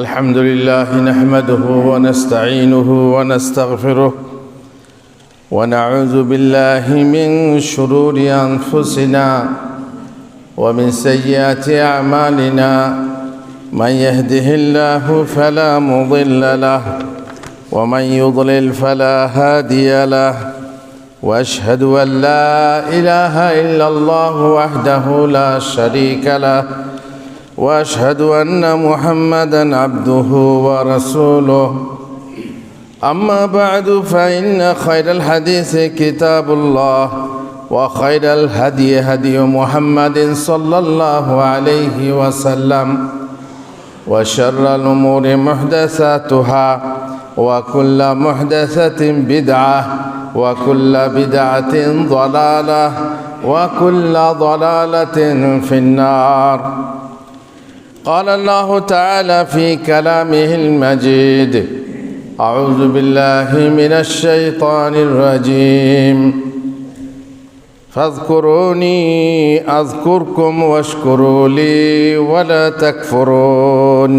الحمد لله نحمده ونستعينه ونستغفره ونعوذ بالله من شرور أنفسنا ومن سيئات أعمالنا. من يهده الله فلا مضل له ومن يضلل فلا هادي له. وأشهد أن لا إله إلا الله وحده لا شريك له. وأشهد أن محمدا عبده ورسوله. أما بعد فإن خير الحديث كتاب الله وخير الهدي هدي محمد صلى الله عليه وسلم وشر الأمور محدثاتها وكل محدثة بدعة وكل بدعة ضلالة وكل ضلالة في النار. قال الله تعالى في كلامه المجيد أعوذ بالله من الشيطان الرجيم فاذكروني أذكركم واشكروا لي ولا تكفرون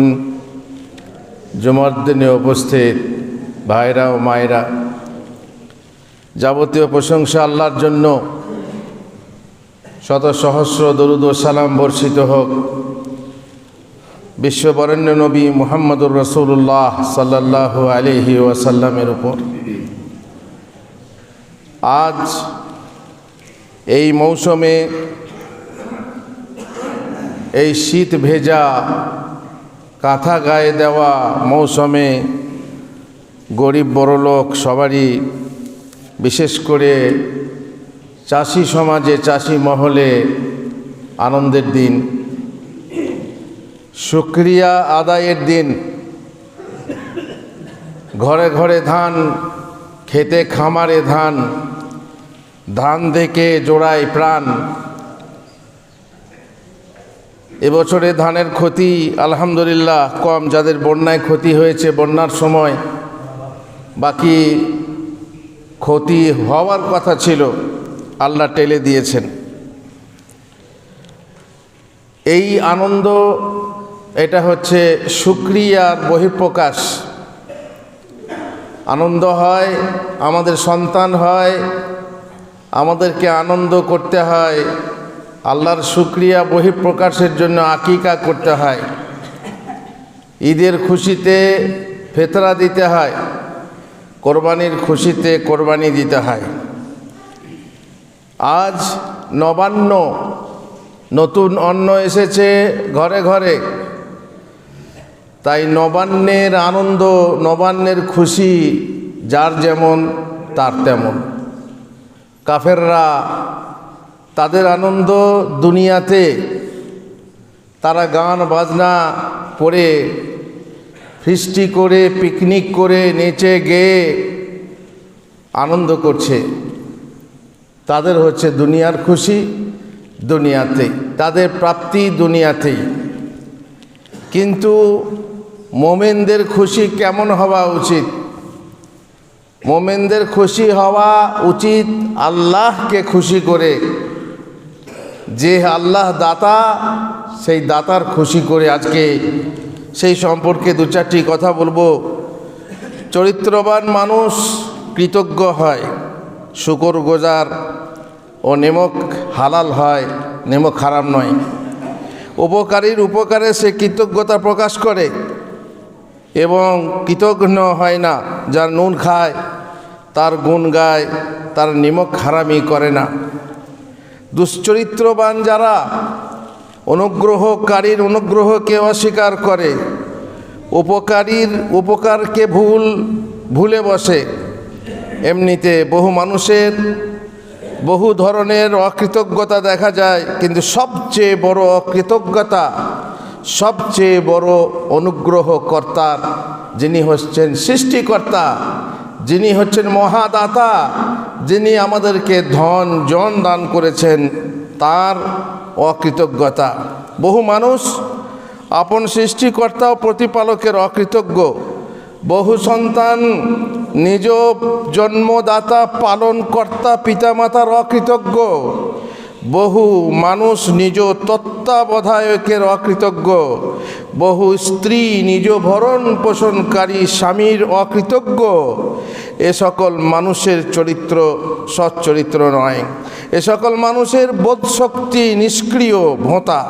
জুমার দিনে উপস্থিত ভাইরা ও মায়েরা যাবতীয় প্রশংসা আল্লাহর জন্য শত সহস্র দরুদ ও সালাম বর্ষিত হোক বিশ্ববরেণ্য নবী মুহাম্মদুর রসুল্লাহ সাল্লাহ আলিহি ওয়াসাল্লামের উপর। আজ এই মৌসুমে এই শীত ভেজা, কাঁথা গায়ে দেওয়া মৌসুমে গরিব বড়লোক সবারই, বিশেষ করে চাষি সমাজে, চাষি মহলে আনন্দের দিন। শুক্রিয়া আদায়ের দিন। ঘরে ঘরে ধান, খেতে খামারে ধান ধান থেকে জোড়ায় প্রাণ। এবছরে ধানের ক্ষতি, আলহামদুলিল্লাহ, কম। যাদের বন্যায় ক্ষতি হয়েছে বন্যার সময়, বাকি ক্ষতি হওয়ার কথা ছিল, আল্লাহ টেলে দিয়েছেন। এই আনন্দ এটা হচ্ছে সুক্রিয়ার বহিঃপ্রকাশ। আনন্দ হয়, আমাদের সন্তান হয়, আমাদেরকে আনন্দ করতে হয়, আল্লাহর সুক্রিয়া বহিঃপ্রকাশের জন্য আকিকা করতে হয়। ঈদের খুশিতে ফেতরা দিতে হয়, কোরবানির খুশিতে কোরবানি দিতে হয়। আজ নবান্ন, নতুন অন্ন এসেছে ঘরে ঘরে। তাই নবান্নের আনন্দ, নবান্নের খুশি, যার যেমন, তার তেমন। কাফেররা তাদের আনন্দ দুনিয়াতে, তারা গান, বাজনা করে ফিস্টি করে, পিকনিক করে, নেচে, গেয়ে আনন্দ করছে। তাদের হচ্ছে দুনিয়ার খুশি দুনিয়াতেই, তাদের প্রাপ্তি দুনিয়াতেই। কিন্তু মোমেনদের খুশি কেমন হওয়া উচিত? মোমেনদের খুশি হওয়া উচিত আল্লাহকে খুশি করে। যে আল্লাহ দাতা, সেই দাতার খুশি করে আজকে সেই সম্পর্কে দু চারটি কথা বলব। চরিত্রবান মানুষ কৃতজ্ঞ হয়, শুকর গোজার ও নেমক হালাল হয়, নেমক খারাপ নয়। উপকারীর উপকারে সে কৃতজ্ঞতা প্রকাশ করে। এবং কৃতজ্ঞ হয় না, যার নুন খায়, তার গুণ গায়, তার নিমক হারামি করে না। দুশ্চরিত্রবান যারা অনুগ্রহকারীর অনুগ্রহকে অস্বীকার করে, উপকারীর উপকারকে ভুল, ভুলে বসে। এমনিতে বহু মানুষের বহু ধরনের অকৃতজ্ঞতা দেখা যায়, কিন্তু সবচেয়ে বড় অকৃতজ্ঞতা সবচেয়ে বড় অনুগ্রহ কর্তার যিনি হচ্ছেন সৃষ্টিকর্তা, যিনি হচ্ছেন মহাদাতা, যিনি আমাদেরকে ধন, জন দান করেছেন, তার অকৃতজ্ঞতা। বহু মানুষ আপন সৃষ্টিকর্তা ও প্রতিপালকের অকৃতজ্ঞ। বহু সন্তান নিজ জন্মদাতা, পালনকর্তা, পিতামাতার অকৃতজ্ঞ। বহু মানুষ নিজ তত্ত্বাবধায়কের অকৃতজ্ঞ। বহু স্ত্রী নিজ ভরণ পোষণকারী স্বামীর অকৃতজ্ঞ। এ সকল মানুষের চরিত্র সচ্চরিত্র নয়। এ সকল মানুষের বোধশক্তি নিষ্ক্রিয় ভোঁতা।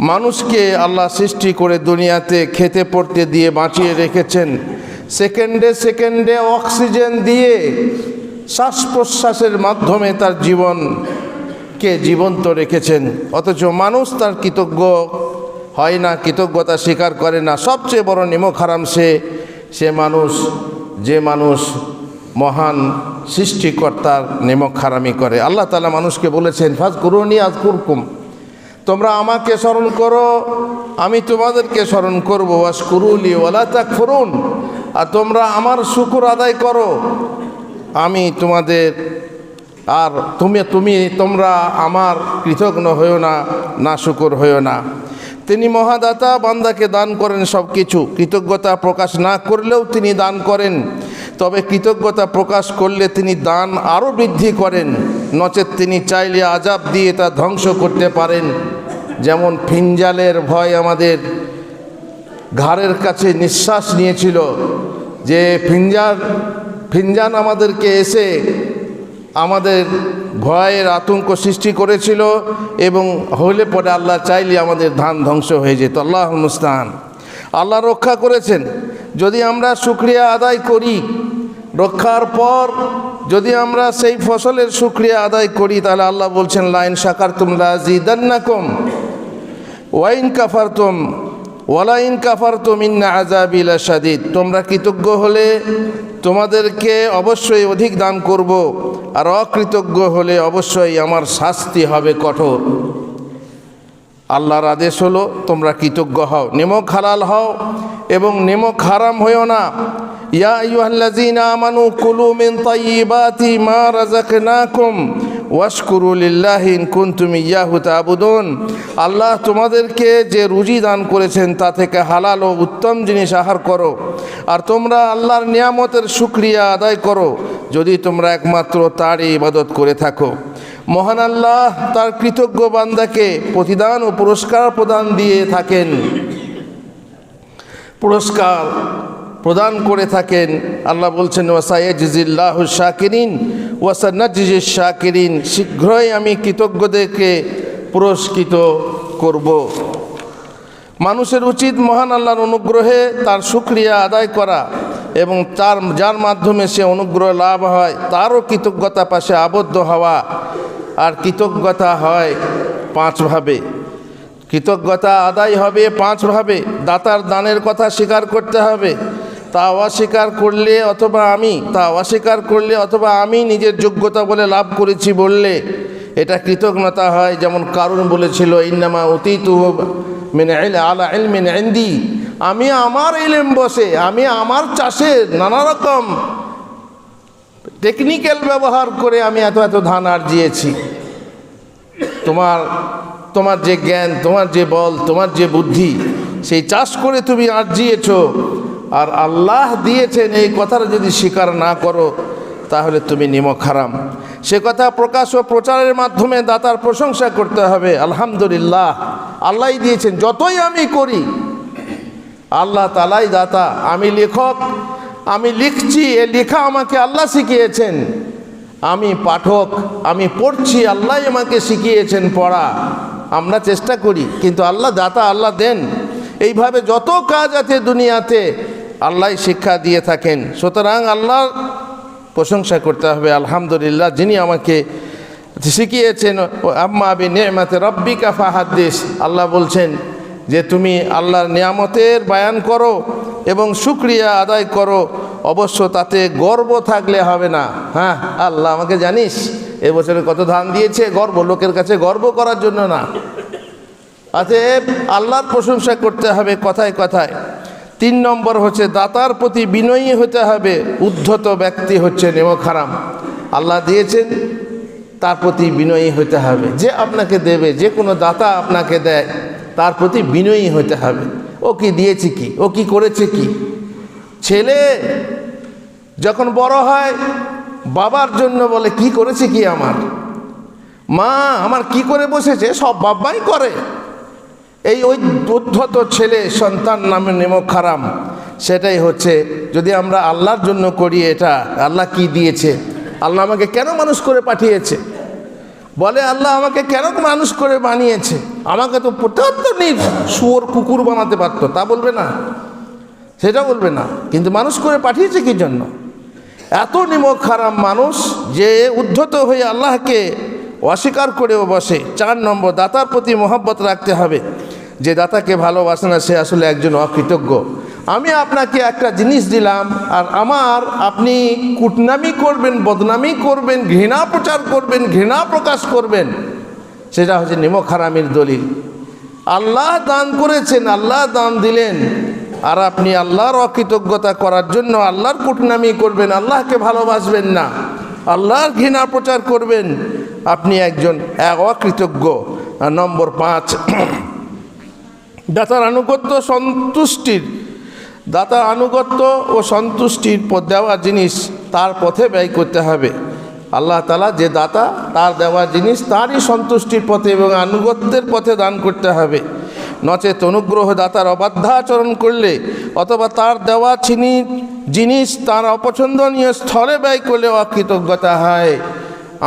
মানুষকে আল্লাহ সৃষ্টি করে দুনিয়াতে খেতে পড়তে দিয়ে বাঁচিয়ে রেখেছেন। সেকেন্ডে সেকেন্ডে অক্সিজেন দিয়ে শ্বাস প্রশ্বাসের মাধ্যমে তার জীবনকে জীবন্ত রেখেছেন। অথচ মানুষ তার কৃতজ্ঞ হয় না, কৃতজ্ঞতা স্বীকার করে না। সবচেয়ে বড় নিমক হারাম সে সে মানুষ, যে মানুষ মহান সৃষ্টিকর্তার নিমক হারামি করে। আল্লাহ তালা মানুষকে বলেছেন ফাজ করুনি আজ কুরকুম তোমরা আমাকে স্মরণ করো, আমি তোমাদেরকে স্মরণ করব ওয়াস কুরুলি ওলা তাক ফুরুন আর তোমরা আমার শুকুর আদায় করো, আমি তোমাদের আর তুমি তুমি, তোমরা আমার কৃতজ্ঞ হইও না না শুকুর হইও না। তিনি মহাদাতা, বান্দাকে দান করেন সব কিছু কৃতজ্ঞতা প্রকাশ না করলেও তিনি দান করেন। তবে কৃতজ্ঞতা প্রকাশ করলে তিনি দান আরও বৃদ্ধি করেন। নচেত তিনি চাইলে আজাব দিয়ে তা ধ্বংস করতে পারেন। যেমন ফিনজালের ভয় আমাদের ঘাড়ের কাছে নিঃশ্বাস নিয়েছিল যে ফিনজান ফিনজান আমাদেরকে এসে আমাদের ভয়ের আতঙ্ক সৃষ্টি করেছিল এবং হলে পরে আল্লাহ চাইলে আমাদের ধান ধ্বংস হয়ে যেত। আল্লাহ অনুষ্ঠান আল্লাহ রক্ষা করেছেন। যদি আমরা শুক্রিয়া আদায় করি, রক্ষার পর যদি আমরা সেই ফসলের শুক্রিয়া আদায় করি, তাহলে আল্লাহ বলছেন, লাইন সাকার তুমলা জিদান্নাকম ওয়াইন কাফারতুম ওয়ালাইন কাফারতুম ইন্না আজাবিলা সাদিদ তোমরা কৃতজ্ঞ হলে তোমাদেরকে অবশ্যই অধিক দান করব, আর অকৃতজ্ঞ হলে অবশ্যই আমার শাস্তি হবে কঠোর। আল্লাহর আদেশ হলো, তোমরা কৃতজ্ঞ হও নিমক হালাল হও, এবং নিমক হারাম হইও না। ইয়া ইউহাল্লাযীনা আমানু কুলু মিন তাইয়্যিবাতি মা রাযাকনাকুম আল্লাহ তোমাদেরকে যে রুজি দান করেছেন তা থেকে হালাল ও উত্তম জিনিস আহার করো। আর তোমরা আল্লাহর নিয়ামতের শুকরিয়া আদায় করো, যদি তোমরা একমাত্র তারই ইবাদত করে থাকো। মহান আল্লাহ তার কৃতজ্ঞ বান্দাকে প্রতিদান ও পুরস্কার প্রদান দিয়ে থাকেন। পুরস্কার প্রদান করে থাকেন। আল্লাহ বলছেন ওয়াসাইজিল্লাহ শাকিরিন। ওয়াসান্নাজিজ শাকিরিন, শীঘ্রই আমি কৃতজ্ঞদেরকে পুরস্কৃত করব। মানুষের উচিত মহান আল্লাহর অনুগ্রহে তার সুক্রিয়া আদায় করা এবং তার, যার মাধ্যমে সে অনুগ্রহ লাভ হয়, তারও কৃতজ্ঞতা পাশে আবদ্ধ হওয়া আর কৃতজ্ঞতা হয় পাঁচভাবে কৃতজ্ঞতা আদায় হবে পাঁচভাবে দাতার দানের কথা স্বীকার করতে হবে। তা অস্বীকার করলে অথবা আমি, তা অস্বীকার করলে অথবা আমি নিজের যোগ্যতা বলে লাভ করেছি বললে এটা কৃতজ্ঞতা হয়, যেমন কারণ বলেছিল, ইন্নামা অতীতু মেনে আলা এল মেনে এন্দি আমি আমার এলেম বসে, আমি আমার চাষের নানা রকম টেকনিক্যাল ব্যবহার করে আমি এত এত ধান আর্জিয়েছি। তোমার তোমার যে জ্ঞান, তোমার যে বল, তোমার যে বুদ্ধি সেই চাষ করে তুমি আর্জিয়েছ। আর আল্লাহ দিয়েছেন এই কথাটা যদি স্বীকার না করো, তাহলে তুমি নিমক হারাম। সে কথা প্রকাশ ও প্রচারের মাধ্যমে দাতার প্রশংসা করতে হবে, আলহামদুলিল্লাহ। আল্লাহ দিয়েছেন, যতই আমি করি, আল্লাহ তালাই দাতা, আমি লেখক, আমি লিখছি, এ লেখা আমাকে আল্লাহ শিখিয়েছেন। আমি পাঠক, আমি পড়ছি, আল্লাহ আমাকে শিখিয়েছেন পড়া। আমরা চেষ্টা করি, কিন্তু আল্লাহ দাতা, আল্লাহ দেন। এইভাবে যত কাজ আছে দুনিয়াতে, আল্লাহ শিক্ষা দিয়ে থাকেন। সুতরাং আল্লাহর প্রশংসা করতে হবে, আলহামদুলিল্লাহ, যিনি আমাকে শিখিয়েছেন, আম্মা আবি নেমাতে রব্বিকা ফাহাদ্দিস। আল্লাহ বলছেন যে তুমি আল্লাহর নিয়ামতের বায়ান করো এবং শুক্রিয়া আদায় করো, অবশ্য তাতে গর্ব থাকলে হবে না। হ্যাঁ আল্লাহ আমাকে জানিস, এবছরে কত ধান দিয়েছে, গর্ব, লোকের কাছে গর্ব করার জন্য না। অতএব আল্লাহর প্রশংসা করতে হবে কথায় কথায়। তিন নম্বর হচ্ছে দাতার প্রতি বিনয়ী হতে হবে, উদ্ধত ব্যক্তি হচ্ছে নেমক খারাম আল্লাহ দিয়েছেন, তার প্রতি বিনয়ী হতে হবে। যে আপনাকে দেবে, যে কোনো দাতা আপনাকে দেয়, তার প্রতি বিনয়ী হতে হবে। ও কি দিয়েছে কি? ও কি করেছে কি? ছেলে যখন বড় হয়, বাবার জন্য বলে, কি করেছে কি আমার? মা, আমার কি করে বসেছে? সব বাবাই করে। এই ওই উদ্ধত ছেলে সন্তান নামে নেমক খারাম। সেটাই হচ্ছে, যদি আমরা আল্লাহর জন্য করি এটা, আল্লাহ কি দিয়েছে? আল্লাহ আমাকে কেন মানুষ করে পাঠিয়েছে? বলে, আল্লাহ আমাকে কেন মানুষ করে বানিয়েছে? আমাকে তো প্রত্যেক নেই শুয়োর কুকুর বানাতে পারতো। তা বলবে না। সেটা বলবে না। কিন্তু মানুষ করে পাঠিয়েছে কি জন্য? এত নিমক খারাপ মানুষ যে উদ্ধত হয়ে আল্লাহকে অস্বীকার করেও বসে। চার নম্বর, দাতার প্রতি মহব্বত রাখতে হবে। যে দাতাকে ভালোবাসে না, সে আসলে একজন অকৃতজ্ঞ। আমি আপনাকে একটা জিনিস দিলাম, আর আমার আপনি কুটনামি করবেন, বদনামি করবেন, ঘৃণা প্রচার করবেন, ঘৃণা প্রকাশ করবেন। সেটা হচ্ছে নিমক হারামির দলিল। আল্লাহ দান করেছেন, আল্লাহ দান দিলেন। আর আপনি আল্লাহর অকৃতজ্ঞতা করার জন্য আল্লাহর কুটনামি করবেন, আল্লাহকে ভালোবাসবেন না। আল্লাহর ঘৃণা প্রচার করবেন। আপনি একজন এক অকৃতজ্ঞ নম্বর পাঁচ, দাতার আনুগত্য সন্তুষ্টির। দাতার আনুগত্য ও সন্তুষ্টির পথ দেওয়া জিনিস তার পথে ব্যয় করতে হবে। আল্লাহ তালা যে দাতা, তার দেওয়া জিনিস তারই সন্তুষ্টির পথে এবং আনুগত্যের পথে দান করতে হবে। নচেত অনুগ্রহ দাতার অবাধ্যাচরণ করলে অথবা তার দেওয়া চিনি জিনিস তার অপছন্দনীয় স্থলে ব্যয় করলে অকৃতজ্ঞতা হয়।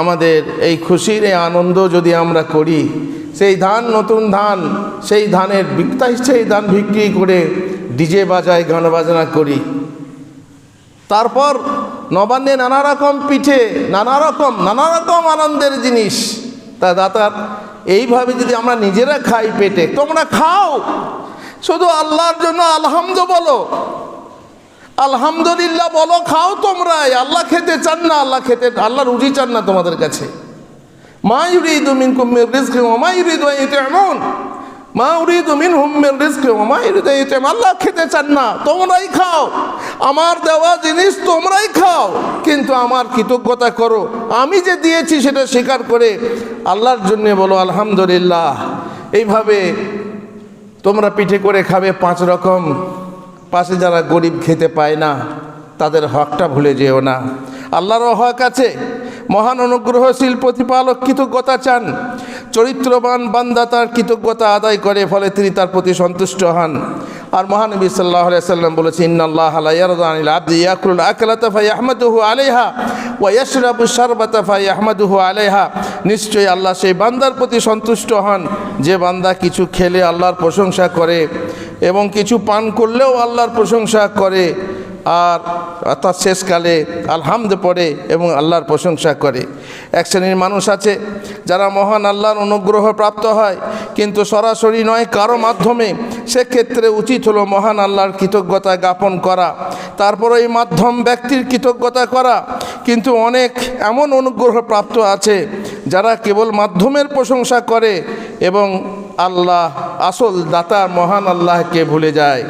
আমাদের এই খুশির এই আনন্দ যদি আমরা করি, সেই ধান নতুন ধান, সেই ধানের বিক্তাই সেই ধান বিক্রি করে ডিজে বাজায়, গান বাজনা করি। তারপর নবান্নে নানা রকম পিঠে, নানা রকম নানা রকম আনন্দের জিনিস তা দাতার, এইভাবে যদি আমরা নিজেরা খাই পেটে, তোমরা খাও। শুধু আল্লাহর জন্য আলহামদ বলো। আলহামদুলিল্লাহ বলো, খাও তোমরা আল্লাহ খেতে চান না, আল্লাহ খেতে, আল্লাহ রুজি চান না তোমাদের কাছে। মা ইউরিদু মিনকুম মির রিজকি ওয়া মা আল্লাহ খেতে চান না, তোমরাই খাও। আমার দেওয়া জিনিস তোমরাই খাও। কিন্তু আমার কৃতজ্ঞতা করো, আমি যে দিয়েছি সেটা স্বীকার করে আল্লাহর জন্য বলো, আলহামদুলিল্লাহ। এইভাবে তোমরা পিঠে করে খাবে পাঁচ রকম। পাশে যারা গরিব খেতে পায় না তাদের হকটা ভুলে যেও না। আল্লাহরও হক আছে। মহান অনুগ্রহশীল প্রতিপালক কৃতজ্ঞতা চান। চরিত্রবান বান্দা তার কৃতজ্ঞতা আদায় করে, ফলে তিনি তার প্রতি সন্তুষ্ট হন। আর মহানবী সাল্লাহ সাল্লাম বলেছে ইন্নাল্লাহ ইয়ারদানিল আব্দি ইয়াকুল আকলাতা আহমদুহু আলাইহা ওয়া ইয়াশরাবু শারবাতা আহমদুহু আলাইহা। নিশ্চয়ই আল্লাহ সেই বান্দার প্রতি সন্তুষ্ট হন। যে বান্দা কিছু খেলে আল্লাহর প্রশংসা করে এবং কিছু পান করলেও আল্লাহর প্রশংসা করে। আর অর্থাৎ শেষকালে আলহামদ পড়ে এবং আল্লাহর প্রশংসা করে। এক শ্রেণির মানুষ আছে যারা মহান আল্লাহর অনুগ্রহ প্রাপ্ত হয়, কিন্তু সরাসরি নয়, কারও মাধ্যমে। সেক্ষেত্রে উচিত হলো মহান আল্লাহর কৃতজ্ঞতা জ্ঞাপন করা তারপর এই মাধ্যম ব্যক্তির কৃতজ্ঞতা করা। কিন্তু অনেক এমন অনুগ্রহ প্রাপ্ত আছে যারা কেবল মাধ্যমের প্রশংসা করে এবং আল্লাহ, আসল দাতা মহান আল্লাহকে ভুলে যায়।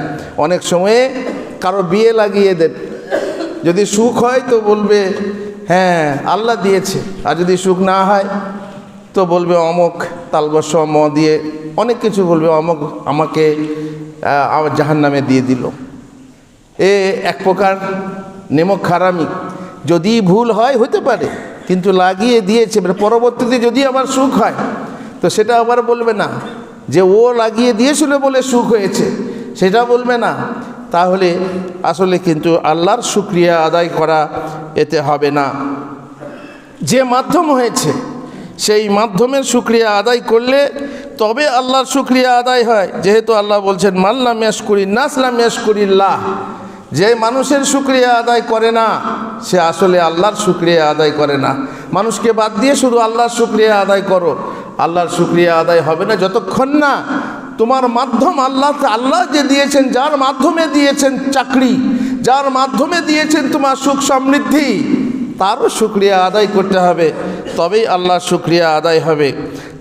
অনেক সময়ে কারও বিয়ে লাগিয়ে দেন। যদি সুখ হয় তো বলবে হ্যাঁ আল্লাহ দিয়েছে। আর যদি সুখ না হয় তো বলবে, অমক তালবস ম দিয়ে অনেক কিছু বলবে, অমক আমাকে আমার জাহান নামে দিয়ে দিল। এ এক প্রকার নেমক খারামি। যদি ভুল হয় হতে পারে, কিন্তু লাগিয়ে দিয়েছে এবার পরবর্তীতে যদি আবার সুখ হয়, তো সেটা আবার বলবে না। যে ও লাগিয়ে দিয়েছিল বলে সুখ হয়েছে, সেটা বলবে না। তাহলে আসলে কিন্তু আল্লাহর শুক্রিয়া আদায় করা এতে হবে না। যে মাধ্যম হয়েছে, সেই মাধ্যমের শুক্রিয়া আদায় করলে তবে আল্লাহর শুক্রিয়া আদায় হয়। যেহেতু আল্লাহ বলছেন মাল্লা মাল্লাম ইয়াসকুরি নাসলাম ইয়াসকুরিল্লাহ যে মানুষের শুক্রিয়া আদায় করে না, সে আসলে আল্লাহর শুক্রিয়া আদায় করে না। মানুষকে বাদ দিয়ে শুধু আল্লাহর শুক্রিয়া আদায় করো। আল্লাহর শুক্রিয়া আদায় হবে না, যতক্ষণ না তোমার মাধ্যম আল্লাহ আল্লাহ যে দিয়েছেন, যার মাধ্যমে দিয়েছেন চাকরি, যার মাধ্যমে দিয়েছেন তোমার সুখ সমৃদ্ধি, তারও শুক্রিয়া আদায় করতে হবে, তবেই আল্লাহ শুক্রিয়া আদায় হবে।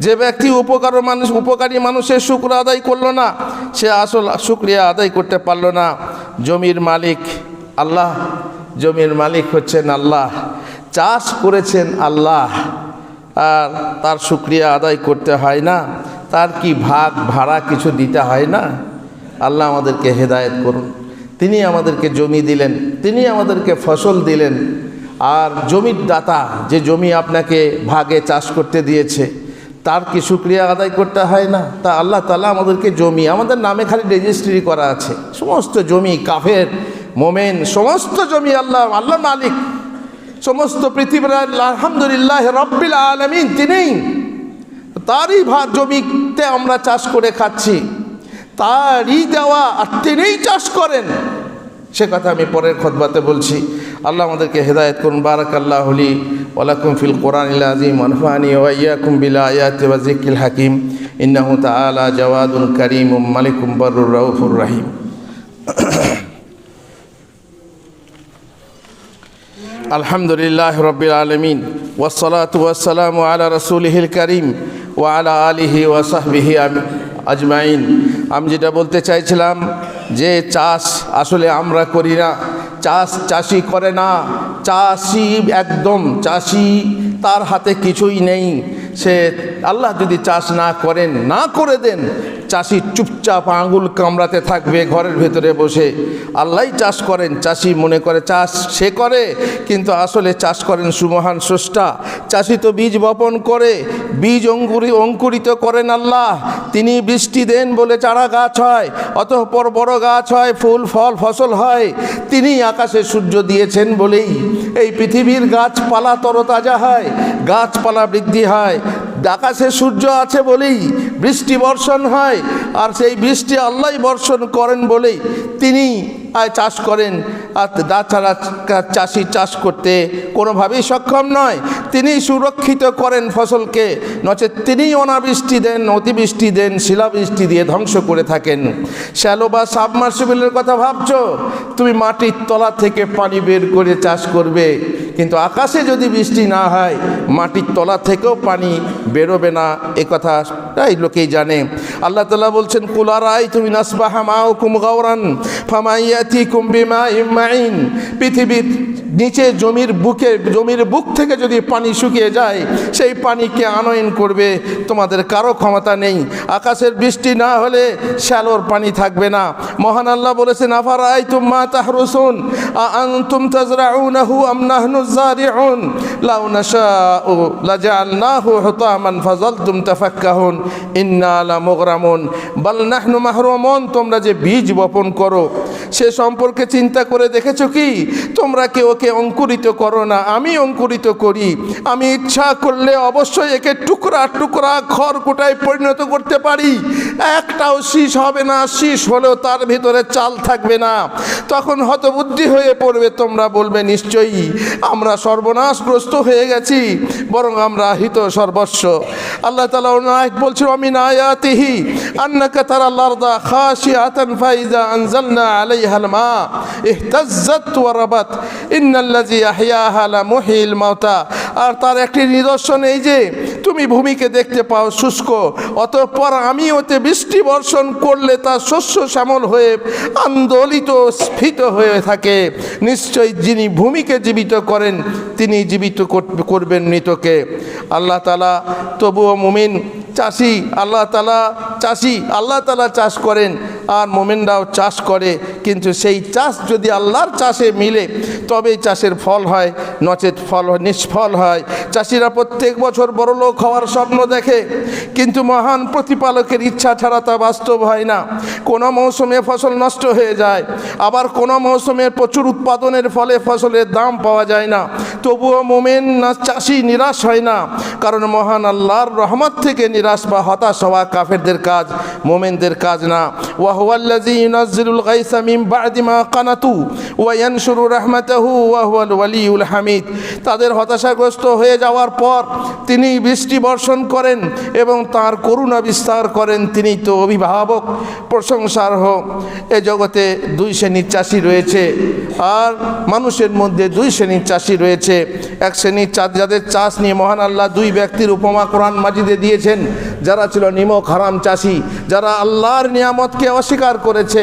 যে ব্যক্তি উপকার মানুষ, উপকারী মানুষের শুক্র আদায় করল না, সে আসল শুক্রিয়া আদায় করতে পারল না। জমির মালিক আল্লাহ, জমির মালিক হচ্ছেন আল্লাহ, চাষ করেছেন আল্লাহ, আর তার শুক্রিয়া আদায় করতে হয় না। তার কি ভাগ ভাড়া কিছু দিতে হয় না? আল্লাহ আমাদেরকে হেদায়েত করুন। তিনি আমাদেরকে জমি দিলেন, তিনি আমাদেরকে ফসল দিলেন। আর জমির দাতা, যে জমি আপনাকে ভাগে চাষ করতে দিয়েছে, তার কি শুক্রিয়া আদায় করতে হয় না? তা আল্লাহ তালা আমাদেরকে জমি, আমাদের নামে খালি রেজিস্ট্রি করা আছে। সমস্ত জমি, কাফের, মোমেন, সমস্ত জমি আল্লাহ আল্লাহ মালিক, সমস্ত পৃথিবীর আলহামদুলিল্লাহ রব্বিল আলমিন, তিনিই তারই ভাত জমিতে আমরা চাষ করে খাচ্ছি। তারই দেওয়া আর তিনিই চাষ করেন। সে কথা আমি পরের খতবাতে বলছি। আল্লাহ আমাদেরকে হেদায়ত করুন। বারাক আল্লাহ হলি ওয়ালাকুম ফিল কোরআন আজিম আনফানি ওয়াইয়াকুম বিলা আয়াত জিকিল হাকিম। ইন্নাহু তাআলা জাওয়াদুন করিম মালিকুম বরুর রাউফুর রহিম। আলহামদুলিল্লাহ রবিল আলমিন ওসলাত ওয়াসালাম আলা রসুলহিল করিম ও আলা আলিহি ওয়াসাহবিহি আজমাইন। আমি যেটা বলতে চাইছিলাম যে চাষ আসলে আমরা করি না, চাষ চাষি করে না, চাষি একদম চাষি তার হাতে কিছুই নেই। সে আল্লাহ যদি চাষ না করেন, না করে দেন চাষি চুপচাপ আঙুল কামড়াতে থাকবে ঘরের ভেতরে বসে। আল্লাহ চাষ করেন, চাষি মনে করে চাষ সে করে, কিন্তু আসলে চাষ করেন সুমহান স্রষ্টা। চাষি তো বীজ বপন করে, বীজ অঙ্কুরি অঙ্কুরিত করেন আল্লাহ। তিনি বৃষ্টি দেন বলে চারা গাছ হয়, অতঃপর বড় গাছ হয়, ফুল, ফল, ফসল হয়। তিনি আকাশে সূর্য দিয়েছেন বলেই। এই পৃথিবীর গাছপালা তরতাজা হয়, গাছপালা বৃদ্ধি হয়। আকাশে সূর্য আছে বলেই বৃষ্টি বর্ষণ হয়, আর সেই বৃষ্টি আল্লাহ বর্ষণ করেন বলেই তিনি চাষ করেন। আর তাছাড়া চাষি চাষ করতে কোনোভাবেই সক্ষম নয়। তিনি সুরক্ষিত করেন ফসলকে। নচেত তিনি অনাবৃষ্টি দেন, অতিবৃষ্টি দেন, শিলাবৃষ্টি দিয়ে ধ্বংস করে থাকেন। শ্যালো বা সাবমার্সিবলের কথা ভাবছ? তুমি মাটির তলা থেকে পানি বের করে চাষ করবে। কিন্তু আকাশে যদি বৃষ্টি না হয়, মাটির তলা থেকেও পানি বেরোবে না। এ কথা তাই লোকেই জানে। আল্লাহ তালা বলছেন কুলারাই তুমি নাসবাহা মাও গাওরান ফামাইয়াতি কুম্বিমা পৃথিবীর নিচে জমির বুকে জমির বুক থেকে যদি পানি শুকিয়ে যায়, সেই পানিকে আনয়ন করবে। তোমাদের কারও ক্ষমতা নেই। আকাশের বৃষ্টি না হলে শ্যালোর পানি থাকবে না। মহান আল্লাহ বলেছেন আফার আই তুম্মা তাহরুসুন? আনতুম তাজরাউনাহু আম নাহনু জারিউন? লাউ নাশাউ লাজআলনাহু হুতামান ফাযালতুম তাফাক্কাহুন। ইন্না লামুগরামুন। বাল নাহনু মাহরুমুন, তোমরা যে বীজ বপন করো, সে সম্পর্কে চিন্তা করে দেখেছ কি? তোমরা কেউ ওকে অঙ্কুরিত করো না। আমি অঙ্কুরিত করি। আমি ইচ্ছা করলে অবশ্যই একে টুকরা টুকরা খড়কুটায় পরিণত করতে পারি। একটাও শীষ হবে না, শীষ হলেও তার ভিতরে চাল থাকবে না। তখন হতবুদ্ধি হয়ে পড়বে, তোমরা বলবে নিশ্চয়ই আমরা সর্বনাশগ্রস্ত হয়ে গেছি, বরং আমরা হিত সর্বস্ব। আল্লাহ তালা অনায়ক বলছিল আমি নায়াতিহি আন্নাকা তারা খাশি আতান ফাইজা আনজালনা আলাইহা মা ইহতাজ্জাত ওয়া রাবাত। ইন্নাল্লাযী আহইয়াহা লামুহিল মাউতা। আর তার একটি নিদর্শন এই যে, তুমি ভূমিকে দেখতে পাও শুষ্ক, অতঃপর আমি ওতে বৃষ্টি বর্ষণ করলে তার শস্য শ্যামল হয়ে আন্দোলিত স্ফীত হয়ে থাকে। নিশ্চয়ই যিনি ভূমিকে জীবিত করেন, তিনি জীবিত কর- করবেন মৃতকে। আল্লাহ তালা তবুও মুমিন চাষি, আল্লাহ তালা চাষি, আল্লাহ তালা চাষ করেন আর মোমেনরাও চাষ করে। কিন্তু সেই চাষ যদি আল্লাহর চাষে মিলে, তবেই চাষের ফল হয়, নচেত ফল নিষ্ফল হয়। চাষিরা প্রত্যেক বছর বড় লোক হওয়ার স্বপ্ন দেখে, কিন্তু মহান প্রতিপালকের ইচ্ছা ছাড়া তা বাস্তব হয় না। কোনো মৌসুমে ফসল নষ্ট হয়ে যায়, আবার কোনো মৌসুমে প্রচুর উৎপাদনের ফলে ফসলের দাম পাওয়া যায় না। তবুও মোমেন না চাষি নিরাশ হয় না, কারণ মহান আল্লাহর রহমত থেকে নিরাশ বা হতাশ হওয়া কাফেরদের কাজ, মোমেনদের কাজ না। হামিদ। তাদের হতাশাগ্রস্ত হয়ে যাওয়ার পর তিনি বৃষ্টি বর্ষণ করেন এবং তার করুণা বিস্তার করেন। তিনি তো অভিভাবক, প্রশংসার হোক। এ জগতে দুই শ্রেণির চাষি রয়েছে আর মানুষের মধ্যে দুই শ্রেণির চাষি রয়েছে। এক শ্রেণির চা যাদের চাষ নিয়ে মহান আল্লাহ দুই ব্যক্তির উপমা কোরআন মাজিদে দিয়েছেন। যারা ছিল নিমক হারাম চাষি, যারা আল্লাহর নিয়ামতকে অস্বীকার করেছে,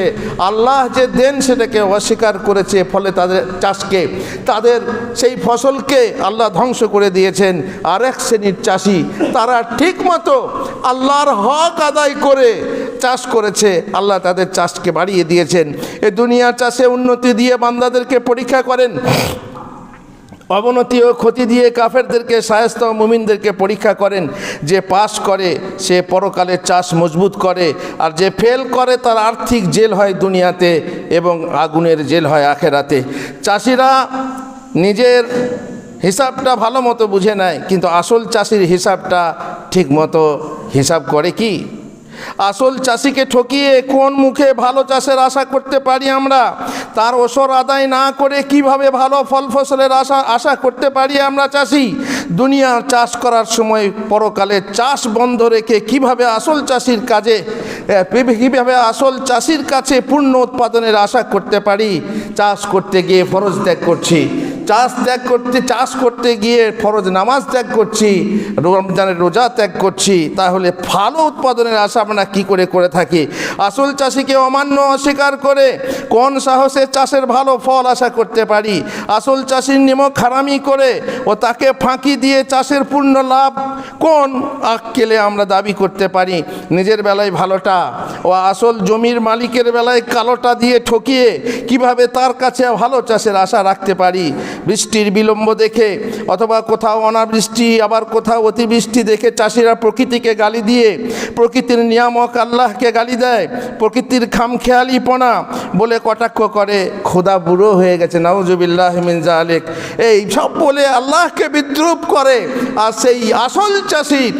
আল্লাহ যে দেন সেটাকে অস্বীকার করেছে, ফলে তাদের চাষকে, তাদের সেই ফসলকে আল্লাহ ধ্বংস করে দিয়েছেন। আর এক শ্রেণির চাষি, তারা ঠিকমতো আল্লাহর হক আদায় করে চাষ করেছে, আল্লাহ তাদের চাষকে বাড়িয়ে দিয়েছেন। এ দুনিয়া চাষে উন্নতি দিয়ে বান্দাদেরকে পরীক্ষা করেন। অবনতি ও ক্ষতি দিয়ে কাফেরদেরকে সায়স্ত মুমিনদেরকে পরীক্ষা করেন। যে পাস করে, সে পরকালের চাষ মজবুত করে। আর যে ফেল করে, তার আর্থিক জেল হয় দুনিয়াতে এবং আগুনের জেল হয় আখেরাতে। চাষিরা নিজের হিসাবটা ভালো মতো বুঝে নেয়, কিন্তু আসল চাষির হিসাবটা ঠিক মতো হিসাব করে কি? আসল চাষিকে ঠকিয়ে কোন মুখে ভালো চাষের আশা করতে পারি আমরা? তার ওসর আদায় না করে কীভাবে ভালো ফল ফসলের আশা আশা করতে পারি আমরা চাষি? দুনিয়া চাষ করার সময় পরকালে চাষ বন্ধ রেখে কীভাবে আসল চাষির কাজে কীভাবে আসল চাষির কাছে পূর্ণ উৎপাদনের আশা করতে পারি? চাষ করতে গিয়ে ফরজ ত্যাগ করছি। চাষ ত্যাগ করতে, চাষ করতে গিয়ে ফরজ নামাজ ত্যাগ করছি, রমজানের রোজা ত্যাগ করছি, তাহলে ভালো উৎপাদনের আশা আমরা কি করে করে থাকি? আসল চাষিকে অমান্য, অস্বীকার করে কোন সাহসে চাষের ভালো ফল আশা করতে পারি? আসল চাষির নিমক হারামি করে ও তাকে ফাঁকি দিয়ে চাষের পূর্ণ লাভ কোন আক্কেলে আমরা দাবি করতে পারি? নিজের বেলায় ভালোটা ও আসল জমির মালিকের বেলায় কালোটা দিয়ে ঠকিয়ে কীভাবে তার কাছে ভালো চাষের আশা রাখতে পারি? বৃষ্টির বিলম্ব দেখে অথবা কোথাও অনাবৃষ্টি, আবার কোথাও অতিবৃষ্টি দেখে চাষিরা প্রকৃতিকে গালি দিয়ে, প্রকৃতির নিয়ামক আল্লাহকে গালি দেয়, প্রকৃতির খামখেয়ালিপনা বলে কটাক্ষ করে, খোদা বুড়ো হয়ে গেছে, নাউজুবিল্লাহ মিন জালেক এই সব বলে আল্লাহকে বিদ্রুপ করে, আর সেই আসল চাষির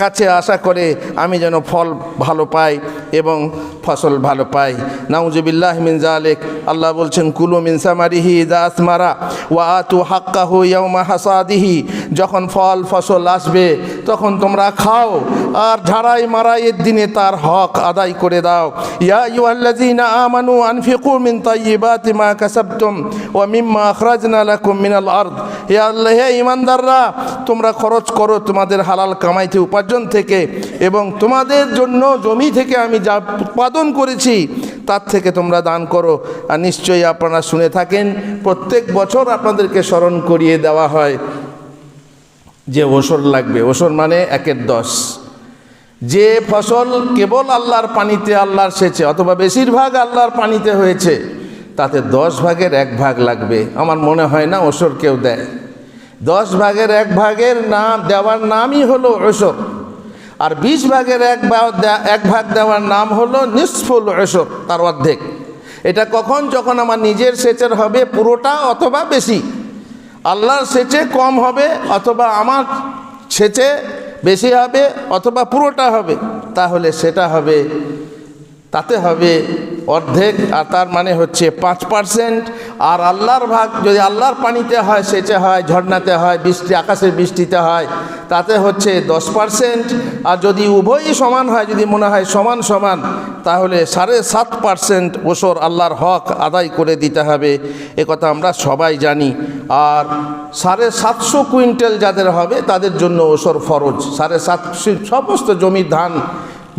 কাছে আশা করে আমি যেন ফল ভালো পাই এবং ফসল ভালো পাই। নাউজুবিল্লাহ মিন জালেক আল্লাহ বলছেন, কুলু মিন সামারিহি দাস মারা ওয়া আতু হাক্কাহু ইয়াউমা হাসাদিহি। যখন ফল, ফসল আসবে, তখন তোমরা খাও। আর ঝাড়াই মারাইয়ের দিনে তার হক আদায় করে দাও। ইয়া ইউহাল্লাযীনা আমানু আনফিকু মিন তাইয়্যিবাতি মা কাসাবতুম ওয়া মিম্মা আখরাজনা লাকুম মিনাল আরদ। হে আল্লাহ, হে ঈমানদাররা, তোমরা খরচ করো তোমাদের হালাল কামাইতে উপার্জন থেকে এবং তোমাদের জন্য জমি থেকে আমি যা উৎপাদন করেছি, তার থেকে তোমরা দান করো। আর নিশ্চয়ই আপনারা শুনে থাকেন, প্রত্যেক বছর আপনাদেরকে স্মরণ করিয়ে দেওয়া হয় যে ওসর লাগবে। ওসর মানে একের দশ। যে ফসল কেবল আল্লাহর পানিতে আল্লাহর সেচে, অথবা বেশিরভাগ আল্লাহর পানিতে হয়েছে, তাতে দশ ভাগের এক ভাগ লাগবে। আমার মনে হয় না ওসর কেউ দেয়। দশ ভাগের এক ভাগের নাম দেওয়ার নামই হলো ওসর। আর বিশ ভাগের এক এক ভাগ দেওয়ার নাম হলো নিষ্ফুল ওসর, তার অর্ধেক। এটা কখন? যখন আমার নিজের সেচের হবে পুরোটা অথবা বেশি। আল্লাহর সেচে কম হবে অথবা আমার সেচে বেশি হবে অথবা পুরোটা হবে তাহলে সেটা হবে তাতে হবে অর্ধেক আর তার মানে হচ্ছে পাঁচ পার্সেন্ট। আর আল্লাহর ভাগ যদি আল্লাহর পানিতে হয়, সেচে হয়, ঝর্ণাতে হয়, বৃষ্টি, আকাশের বৃষ্টিতে হয়, তাতে হচ্ছে দশ পার্সেন্ট। আর যদি উভয়ই সমান হয়, যদি মনে হয় সমান সমান, তাহলে সাড়ে সাত পার্সেন্ট ওসর আল্লাহর হক আদায় করে দিতে হবে। এ কথা আমরা সবাই জানি। আর সাড়ে সাতশো কুইন্টাল যাদের হবে, তাদের জন্য ওসর ফরজ। সাড়ে সাতশো সমস্ত জমির ধান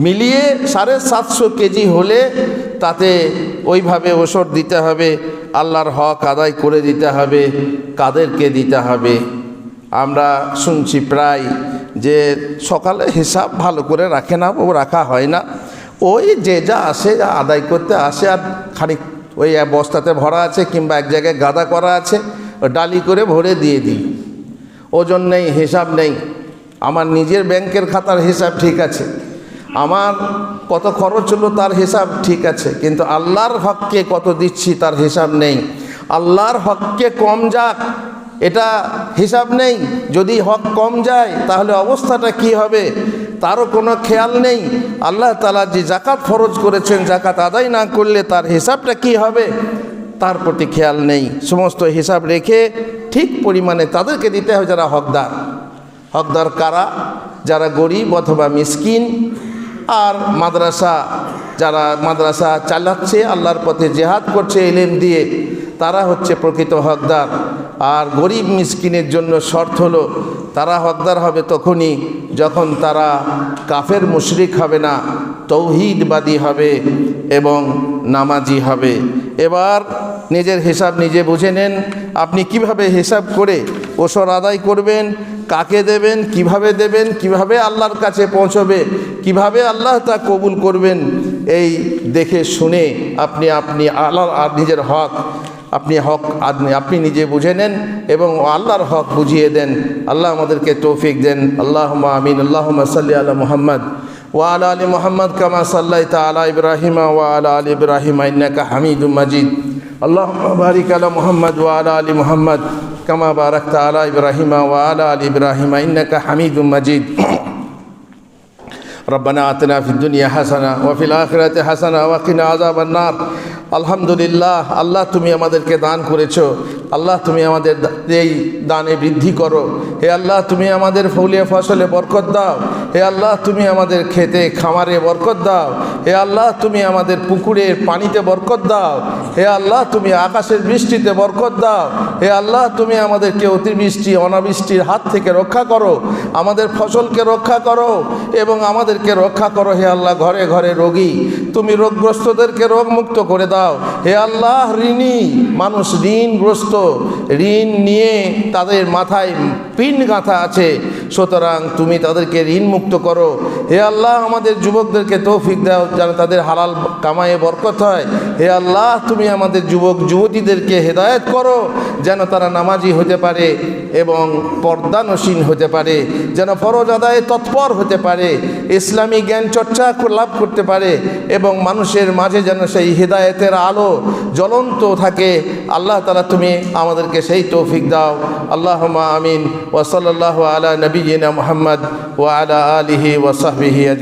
মিলিয়ে সাড়ে সাতশো কেজি হলে তাতে ওইভাবে ওষুধ দিতে হবে, আল্লাহর হক আদায় করে দিতে হবে, কাদেরকে দিতে হবে। আমরা শুনছি প্রায় যে সকালে হিসাব ভালো করে রাখে না, ও রাখা হয় না। ওই যে যা আসে, যা আদায় করতে আসে, আর খানিক ওই বস্তাতে ভরা আছে কিংবা এক জায়গায় গাদা করা আছে ডালি করে ভরে দিয়ে দিই। ওজন নেই, হিসাব নেই। আমার নিজের ব্যাংকের খাতার হিসাব ঠিক আছে। আমার কত খরচ হলো তার হিসাব ঠিক আছে, কিন্তু আল্লাহর হককে কত দিচ্ছি তার হিসাব নেই। আল্লাহর হককে কম যাক, এটা হিসাব নেই। যদি হক কম যায়, তাহলে অবস্থাটা কি হবে? তারও কোনো খেয়াল নেই। আল্লাহ তালা যে জাকাত ফরজ করেছেন জাকাত আদায় না করলে তার হিসাবটা কি হবে? তার প্রতি খেয়াল নেই। সমস্ত হিসাব রেখে ঠিক পরিমাণে তাদেরকে দিতে হবে যারা হকদার। হকদার কারা? যারা গরিব অথবা মিসকিন আর মাদ্রাসা, যারা মাদ্রাসা চালাচ্ছে, আল্লাহর পথে জেহাদ করছে এলেম দিয়ে, তারা হচ্ছে প্রকৃত হকদার। আর গরিব মিসকিনের জন্য শর্ত হলো, তারা হকদার হবে তখনই যখন তারা কাফের মুশরিক হবে না, তৌহিদবাদী হবে এবং নামাজি হবে। এবার নিজের হিসাব নিজে বুঝে নেন, আপনি কীভাবে হিসাব করে কোসর আদায় করবেন, কাকে দেবেন, কীভাবে দেবেন, কীভাবে আল্লাহর কাছে পৌঁছবে, কীভাবে আল্লাহ তা কবুল করবেন, এই দেখে শুনে আপনি আপনি আল্লাহ নিজের হক, আপনি হক আপনি নিজে বুঝে নেন এবং আল্লাহর হক বুঝিয়ে দেন। আল্লাহ আমাদেরকে তৌফিক দেন। আল্লাহ আমিন। আল্লাহ সাল্লি আল্লাহ মোহাম্মদ। ওয়াল আলী মোহাম্মদ কামা সাল্লাই তালা ইব্রাহিমা ওয়াল আলী ইব্রাহিমা ইন্নাকা হামিদুল মজিদ। আল্লাহ বারিক আলা মোহাম্মদ ওয়াল আলী মোহাম্মদ। كما باركت على إبراهيم وعلى آل إبراهيم إنك حميد مجيد. ربنا آتنا في الدنيا حسنة وفي الآخرة حسنة وقنا عذاب النار. আলহামদুলিল্লাহ, আল্লাহ তুমি আমাদেরকে দান করেছ। আল্লাহ তুমি আমাদের এই দানে বৃদ্ধি করো। হে আল্লাহ তুমি আমাদের ফুলে ফসলে বরকত দাও। হে আল্লাহ তুমি আমাদের খেতে খামারে বরকত দাও। হে আল্লাহ তুমি আমাদের পুকুরের পানিতে বরকত দাও। হে আল্লাহ তুমি আকাশের বৃষ্টিতে বরকত দাও। হে আল্লাহ তুমি আমাদেরকে অতিবৃষ্টি, অনাবৃষ্টির হাত থেকে রক্ষা করো। আমাদের ফসলকে রক্ষা করো এবং আমাদেরকে রক্ষা করো। হে আল্লাহ, ঘরে ঘরে রোগী, তুমি রোগগ্রস্তদেরকে রোগমুক্ত করে দাও। হে আল্লাহ ঋণী মানুষ ঋণগ্রস্ত। ঋণ নিয়ে তাদের মাথায় পিন গাঁথা আছে। সুতরাং তুমি তাদেরকে ঋণ মুক্ত করো। হে আল্লাহ, আমাদের যুবকদেরকে তৌফিক দাও, যেন তাদের হালাল কামায়ে বরকত হয়। হে আল্লাহ, তুমি আমাদের যুবক যুবতীদেরকে হেদায়েত করো, যেন তারা নামাজি হতে পারে এবং পর্দানসীন হতে পারে, যেন ফরজ আদায়ে তৎপর হতে পারে, ইসলামী জ্ঞান চর্চা লাভ করতে পারে এবং মানুষের মাঝে যেন সেই হৃদায়তের আলো জ্বলন্ত থাকে। আল্লাহ তালা তুমি আমাদেরকে সেই তৌফিক দাও। আল্লাহ আমিন। ওসল্লাহ আলা নবীনা মোহাম্মদ ও আলা আলিহি ওসাহবিহি